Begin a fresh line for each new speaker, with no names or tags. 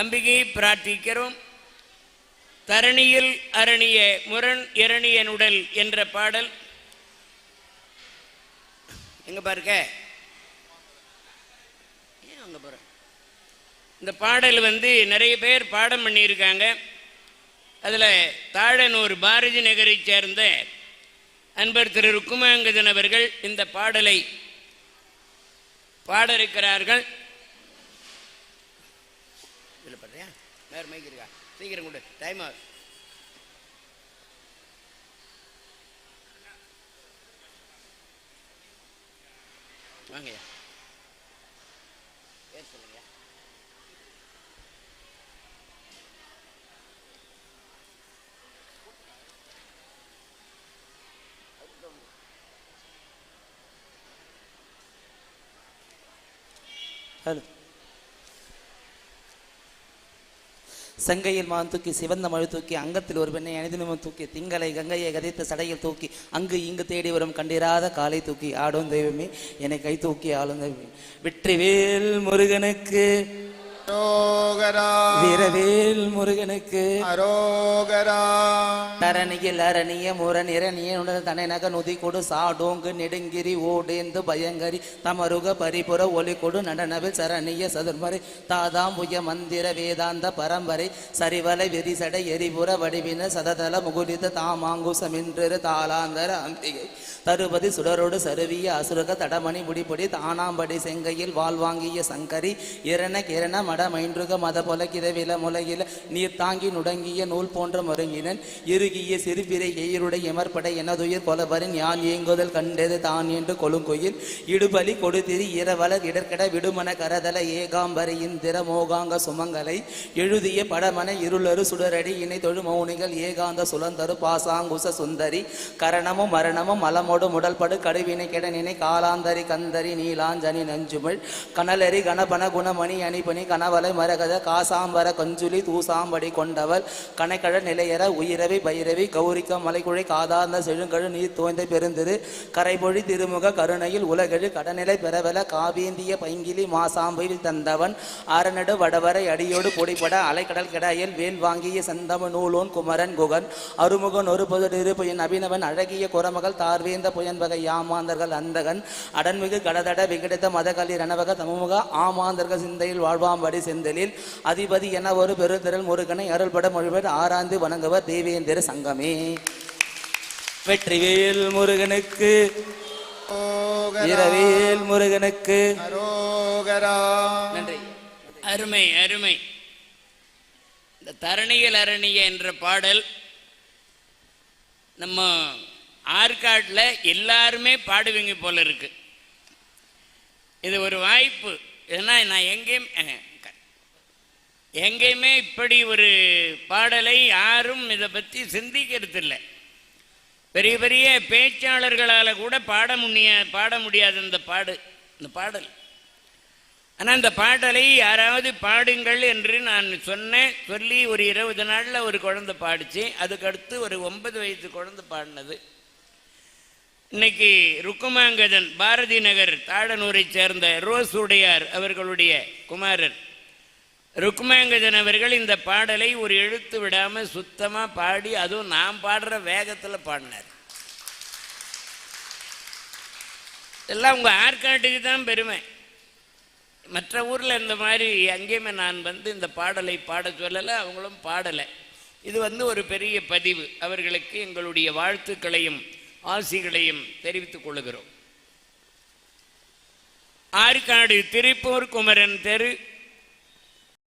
அம்பிகையை பிரார்த்திக்கிறோம். தரணியில் அரணிய முரண் இரணியன் உடல் என்ற பாடல். எங்க பாருங்க? ஏன் அங்கே போற? இந்த பாடல் வந்து நிறைய பேர் பாடம் பண்ணியிருக்காங்க. அதில் தாழனூர் பாரதி நகரைச் சேர்ந்த அன்பர் திரு ருக்குமாங்கதன் அவர்கள் இந்த பாடலை பாட இருக்கிறார்கள் இதில் பாடுறியா வேறு மைக் இருக்கா? சீக்கிரம் கொண்டு டைம் ஆகுது வாங்கய்யா பேர் சொல்லுங்கய்யா
ஹலோ சங்கையில் மான் தூக்கி சிவந்த மழை தூக்கி அங்கத்தில் ஒரு பெண்ணை அணிதினமும் தூக்கி திங்களை கங்கையை கதைத்து சடையில் தூக்கி அங்கு இங்கு தேடி வரும் கண்டிராத காலை தூக்கி ஆடும் தெய்வமே என்னை கை தூக்கி ஆளும் தெய்வமே. வெற்றிவேல் முருகனுக்கு வீரவேல் முருகனுக்கு.
அரோகரா.
தரணியில் அரணிய முரண் இரணிய உடல் தனை நக நுதி கொடு. சாடோங்கு நெடுங்கிரி ஓடேந்து பயங்கரி. தமருக பரிபுற ஒலி கொடு. நடனவில் சரணிய சதுர்மறை. தாதாம்புய மந்திர வேதாந்த பரம்பரை. சரிவலை விரிசடை எரிபுற வடிவின சததல முகுலித தாமாங்குசமின்று தாளாந்தர அம்பிகை. தருபதி சுடரோடு சருவிய அசுரக தடமணி முடிப்பொடி தானாம்படி செங்கையில் வாழ்வாங்கிய சங்கரி. இரண கிரண மடமைன்றுக மத பொல கிதவில முலகில நீர் தாங்கி நுடங்கிய நூல் போன்ற மருங்கினன். இறுகிய சிறுபிரை எயிருடை எமர்படை எனதுயிர் கொலவரின் யான் ஏங்குதல் கண்டது தான் என்று கொழுங்கொயில். இடுபலி கொடுதிரி இரவலர் இடர்கட விடுமன கரதல ஏகாம்பரியின் இந்திர மோகாங்க சுமங்கலை. எழுதிய படமன இருளரு சுடரடி இணை தொழு மௌனிகள் ஏகாந்த சுலந்தரு பாசாங்குச சுந்தரி. கரணமும் மரணமும் மலமோடு முடல்படு கடுவினை கெடனினை காலாந்தரி கந்தரி நீலாஞ்சனி நஞ்சுமிழ். கனலரி கணபன குணமணி அணிபணி கன கனவலை மரகத காசாம்பர கஞ்சுலி தூசாம்படி கொண்டவள் கணக்கழ நிலையற உயிரவி பைரவி கௌரிக்க மலைக்குழை காதார்ந்த செழுங்கழு நீர் தோய்ந்த பெருந்திரு கரைபொழி திருமுக கருணையில் உலகெழு கடநிலை பெறவல காவேந்திய பைங்கிலி மாசாம்பையில் தந்தவன் அரணடு வடவரை அடியோடு பொடிபட அலைக்கடல் கிடாயில் வேல் வாங்கிய செந்தம நூலோன் குமரன் குகன் அருமுகன் ஒரு பொது புயன் அபினவன் அழகிய குரமகள் தார்வேந்த புயன்பகை யாமாந்தர்கள் அந்தகன் அடன்மிகு கடதட விகடித்த மதகளி ரணவக தமுமுக ஆமாந்தர்கள் சிந்தையில் வாழ்வாம்படி செந்தலில். அதிபதி என ஒரு பெருந்திரள் முருகனை அருள்பட மொழிபெயர் ஆராய்ந்து வணங்குவர் தேவேந்திர சங்கமே. வெற்றிவேல் முருகனுக்கு இரவேல் முருகனுக்கு. நன்றி.
அருமை அருமை. இந்த தரணியில் அரணிய என்ற பாடல் நம்ம ஆற்காட்டில் எல்லாருமே பாடுவீங்க போல இருக்கு. இது ஒரு வாய்ப்பு. ஏன்னா நான் எங்கேயும் எங்கேயுமே இப்படி ஒரு பாடலை யாரும் இதை பற்றி சிந்திக்கிறது இல்லை பெரிய பெரிய பேச்சாளர்களால் கூட பாட முடிய பாட முடியாது இந்த பாடு இந்த பாடல். ஆனால் இந்த பாடலை யாராவது பாடுங்கள் என்று நான் சொன்னேன். சொல்லி ஒரு இருபது நாளில் ஒரு குழந்தை பாடிச்சு. அதுக்கடுத்து ஒரு ஒன்பது வயசு குழந்தை பாடினது. இன்னைக்கு ருக்குமாங்கதன் பாரதி நகர் தாழனூரை சேர்ந்த ரோஸ் உடையார் அவர்களுடைய குமாரர். ருக்குமாங்கதன் அவர்கள் இந்த பாடலை ஒரு எழுத்து விடாமல் சுத்தமாக பாடி அதுவும் நான் பாடுற வேகத்தில் பாடினார். எல்லாம் உங்கள் ஆற்காட்டுக்கு தான் பெருமை. மற்ற ஊரில் இந்த மாதிரி எங்கேயுமே நான் வந்து இந்த பாடலை பாட சொல்லலை அவங்களும் பாடலை. இது வந்து ஒரு பெரிய பதிவு. அவர்களுக்கு எங்களுடைய வாழ்த்துக்களையும் ஆசிகளையும் தெரிவித்துக் கொள்கிறோம். ஆற்காடு திருப்பூர் குமரன் தெரு